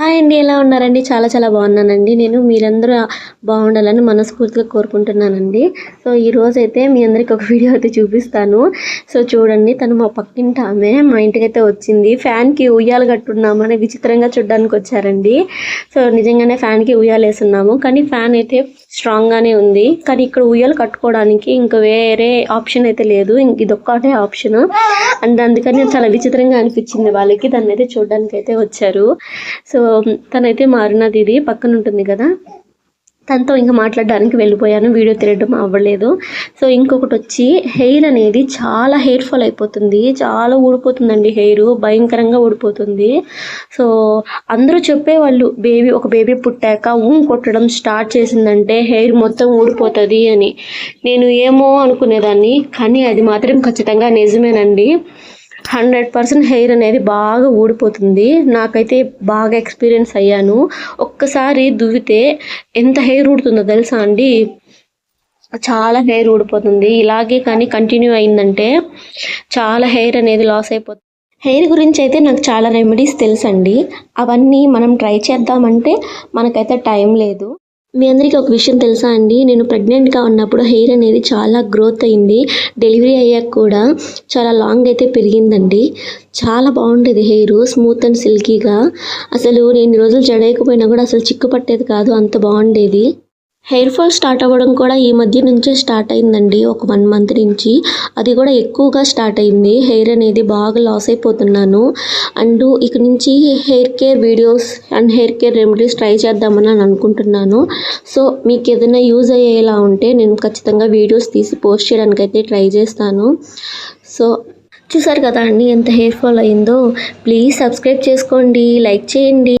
Ah. అండి ఎలా ఉన్నారండి? చాలా చాలా బాగున్నానండి. నేను మీరందరూ బాగుండాలని మనస్ఫూర్తిగా కోరుకుంటున్నానండి. సో ఈ మీ అందరికి ఒక వీడియో అయితే చూపిస్తాను. సో చూడండి తను మా పక్కింటి ఆమె మా ఇంటికైతే వచ్చింది. ఫ్యాన్కి ఉయ్యాలు కట్టున్నామని విచిత్రంగా చూడడానికి వచ్చారండి. సో నిజంగానే ఫ్యాన్కి ఉయ్యాలు వేస్తున్నాము. కానీ ఫ్యాన్ అయితే స్ట్రాంగ్గానే ఉంది. కానీ ఇక్కడ ఉయ్యాలు కట్టుకోవడానికి ఇంకా వేరే ఆప్షన్ అయితే లేదు. ఇంక ఇదొక్కటే ఆప్షన్. అండ్ అందుకని చాలా విచిత్రంగా అనిపించింది వాళ్ళకి. దాన్ని అయితే చూడడానికి అయితే వచ్చారు. సో తనైతే మారినది ఇది పక్కన ఉంటుంది కదా. తనతో ఇంకా మాట్లాడడానికి వెళ్ళిపోయాను. వీడియో తిరగడం అవ్వలేదు. సో ఇంకొకటి వచ్చి హెయిర్ అనేది చాలా హెయిర్ ఫాల్ అయిపోతుంది. చాలా ఊడిపోతుందండి హెయిర్. భయంకరంగా ఊడిపోతుంది. సో అందరూ చెప్పేవాళ్ళు బేబీ ఒక బేబీ పుట్టాక ఊం కొట్టడం స్టార్ట్ చేసిందంటే హెయిర్ మొత్తం ఊడిపోతుంది అని. నేను ఏమో అనుకునేదాన్ని కానీ అది మాత్రం ఖచ్చితంగా నిజమేనండి. హండ్రెడ్ పర్సెంట్ హెయిర్ అనేది బాగా ఊడిపోతుంది. నాకైతే బాగా ఎక్స్పీరియన్స్ అయ్యాను. ఒక్కసారి దువ్వితే ఎంత హెయిర్ ఊడుతుందో తెలుసా అండి? చాలా హెయిర్ ఊడిపోతుంది. ఇలాగే కానీ కంటిన్యూ అయిందంటే చాలా హెయిర్ అనేది లాస్ అయిపోతుంది. హెయిర్ గురించి అయితే నాకు చాలా రెమెడీస్ తెలుసండి. అవన్నీ మనం ట్రై చేద్దామంటే మనకైతే టైం లేదు. మీ అందరికీ ఒక విషయం తెలుసా అండి? నేను ప్రెగ్నెంట్గా ఉన్నప్పుడు హెయిర్ అనేది చాలా గ్రోత్ అయింది. డెలివరీ అయ్యాక కూడా చాలా లాంగ్ అయితే పెరిగిందండి. చాలా బాగుండేది హెయిర్ స్మూత్ అండ్ సిల్కీగా. అసలు నేను రోజులు జడేయకపోయినా కూడా అసలు చిక్కు పట్టేది కాదు అంత బాగుండేది. హెయిర్ ఫాల్ స్టార్ట్ అవ్వడం కూడా ఈ మధ్య నుంచే స్టార్ట్ అయిందండి. ఒక వన్ మంత్ నుంచి. అది కూడా ఎక్కువగా స్టార్ట్ అయింది. హెయిర్ అనేది బాగా లాస్ అయిపోతున్నాను. అండ్ ఇక నుంచి hair care videos and hair care remedies try చేద్దామని అని అనుకుంటున్నాను. సో మీకు ఏదైనా యూజ్ అయ్యేలా ఉంటే నేను ఖచ్చితంగా వీడియోస్ తీసి పోస్ట్ చేయడానికి అయితే ట్రై చేస్తాను. సో చూసారు కదా అండి ఎంత హెయిర్ ఫాల్ అయిందో. ప్లీజ్ సబ్స్క్రైబ్ చేసుకోండి. లైక్ చేయండి.